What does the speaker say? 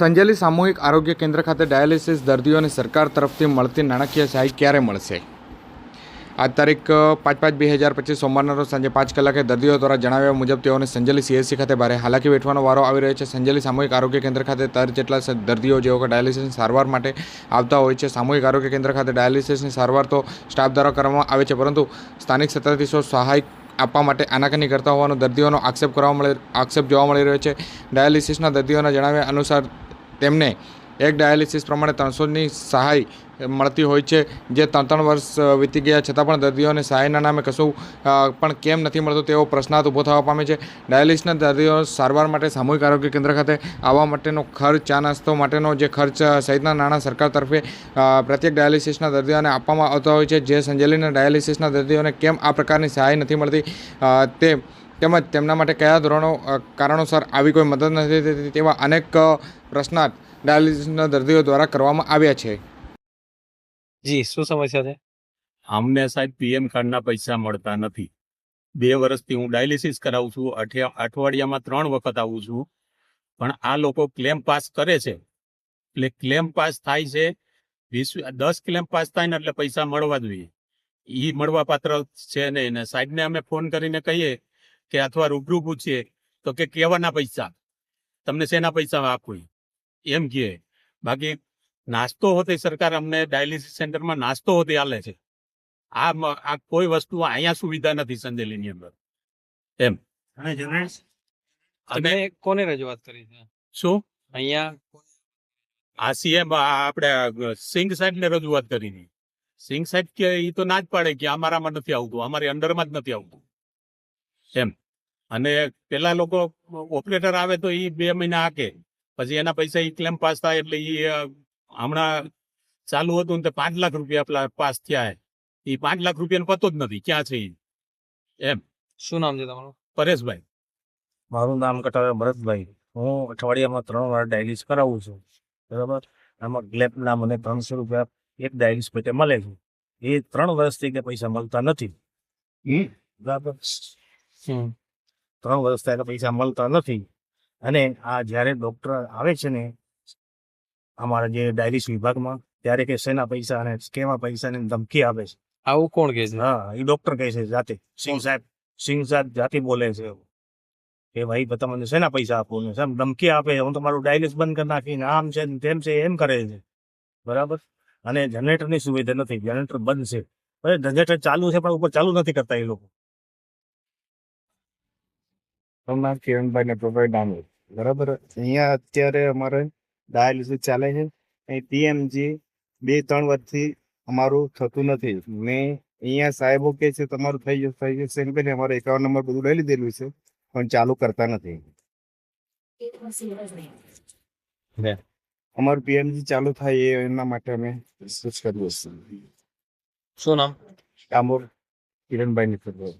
સંજેલી સામૂહિક આરોગ્ય કેન્દ્ર ખાતે ડાયાલિસિસ દર્દીઓને સરકાર તરફથી મળતી નાણાકીય સહાય ક્યારે મળશે? આજ તારીખ પાંચ પાંચ બે હજાર પચીસ સોમવારના રોજ સાંજે પાંચ કલાકે દર્દીઓ દ્વારા જણાવ્યા મુજબ તેઓને સંજેલી સીએસસી ખાતે ભારે હાલાકી વેઠવાનો વારો આવી રહ્યો છે. સંજેલી સામૂહિક આરોગ્ય કેન્દ્ર ખાતે તર જેટલા દર્દીઓ જેઓ કે ડાયાલિસિસની સારવાર માટે આવતા હોય છે, સામૂહિક આરોગ્ય કેન્દ્ર ખાતે ડાયાલિસિસની સારવાર તો સ્ટાફ દ્વારા કરવામાં આવે છે, પરંતુ સ્થાનિક સત્તાધીશો સહાય આપવા માટે આનાકાની કરતા હોવાનો દર્દીઓનો આક્ષેપ કરવા મળે, આક્ષેપ જોવા મળી રહ્યો છે. ડાયાલિસિસના દર્દીઓના જણાવ્યા અનુસાર તેમને એક ડાયાલિસિસ પ્રમાણે ત્રણસોની સહાય મળતી હોય છે, જે ત્રણ ત્રણ વર્ષ વીતી ગયા. છતાં પણ દર્દીઓને સહાયના નામે કશું પણ કેમ નથી મળતું તેવો પ્રશ્નાર્થ ઊભો થવા પામે છે. ડાયાલિસિસના દર્દીઓ સારવાર માટે સામૂહિક આરોગ્ય કેન્દ્ર ખાતે આવવા માટેનો ખર્ચ, ચા નાસ્તો માટેનો જે ખર્ચ સહિતના નાણાં સરકાર તરફે પ્રત્યેક ડાયાલિસિસના દર્દીઓને આપવામાં આવતા હોય છે. જે સંજેલીના ડાયાલિસિસના દર્દીઓને કેમ આ પ્રકારની સહાય નથી મળતી તે તેમજ તેમના માટે કયા ધોરણો કારણોસર આવી કોઈ મદદ નથી થતી તેવા અનેક પ્રશ્નાર્થ ડાયાલિસિસના દર્દીઓ દ્વારા કરવામાં આવ્યા છે. જી શું સમસ્યા છે? અમને સાહેબ પીએમ કાર્ડના પૈસા મળતા નથી. બે વર્ષથી હું ડાયાલિસિસ કરાવું છું અઠિયા અઠવાડિયામાં ત્રણ વખત આવું છું. પણ આ લોકો ક્લેમ પાસ કરે છે. એટલે ક્લેમ પાસ થાય છે વીસ દસ ક્લેમ પાસ થાય ને એટલે પૈસા મળવા જોઈએ. એ મળવા પાત્ર છે ને એને. સાહેબને અમે ફોન કરીને કહીએ કે અથવા રૂબરૂ પૂછીએ તો કે કેવાના પૈસા. તમને શેના પૈસા આપવું એમ? કહે. બાકી નાસ્તો હોતે સરકાર અમને ડાયાલિસિસ સેન્ટરમાં નાસ્તો હોતે આલે છે. આ આ કોઈ વસ્તુ અહીંયા સુવિધા નથી સંજેલીની અંદર. એમ. અને કોને રજૂઆત કરી છે? શું? અહીંયા આ સીએમ આપણે સિંઘ સાહેબને રજૂઆત કરી સિંઘ સાહેબ કે એ તો ના જ પાડે કે અમારામાં નથી આવતું અમારી અંડરમાં જ નથી આવતું. એમ. અને પેલા લોકો ઓપરેટર આવે તો એ બે મહિના હાકે. પછી એના પૈસા એ ક્લેમ પાસ થાય એટલે એ હમણાં ચાલુ હતું ને તે પાંચ લાખ રૂપિયા પેલા પાસ થયા એ પાંચ લાખ રૂપિયાનો પતો જ નથી. ક્યાં છે એમ. શું નામ છે તમારું? પરેશભાઈ. મારું નામ કટાવે ભરતભાઈ. હું અઠવાડિયામાં ત્રણ વાર ડાયાલિસ કરાવું છું. બરાબર? આમાં ગ્લેપના મને ત્રણસો રૂપિયા એક ડાયાલિસ પેટે મળે છે. એ ત્રણ વર્ષથી કે પૈસા મળતા નથી. બરાબર? હમ. ત્રણ વર્ષ થયા પૈસા મળતા નથી. અને આ જ્યારે ડૉક્ટર આવે છે ને અમારા જે ડાયલિસ વિભાગમાં ત્યારે કે શેના પૈસા અને કેવા પૈસાની ધમકી આપે છે. આવું કોણ કે છે? હા એ ડોક્ટર કહે છે જાતે. સિંહ સાહેબ સિંહ સાહેબ જાતે બોલે છે. કે ભાઈ બધા મને શેના પૈસા આપો? ને સાહેબ ધમકી આપે. હું તમારું ડાયલિસ બંધ કરી નાખીને આમ છે ને તેમ છે એમ કરે છે. બરાબર? અને જનરેટરની સુવિધા નથી. જનરેટર બંધ છે. જનરેટર ચાલુ છે પણ ઉપર ચાલુ નથી કરતા એ લોકો. મારું કિરણભાઈને પ્રોવાઈડ ડામોર બરાબર. અહીંયા અત્યારે અમારે ડાયાલિસિસ ચાલે છે. અહીં પીએમજી બે ત્રણ વર્ષથી અમારું થતું નથી. ને અહીંયા સાહેબો કે છે તમારું થઈ જશે થઈ જશે એમ કરીને અમારે એકાવન નંબર બધું લઈ લીધેલું છે પણ ચાલુ કરતા નથી. અમારું પીએમજી ચાલુ થાય એ એના માટે અમે રિસર્ચ કર્યું છે શું નામ? ડામોર કિરણભાઈ નટવરભાઈ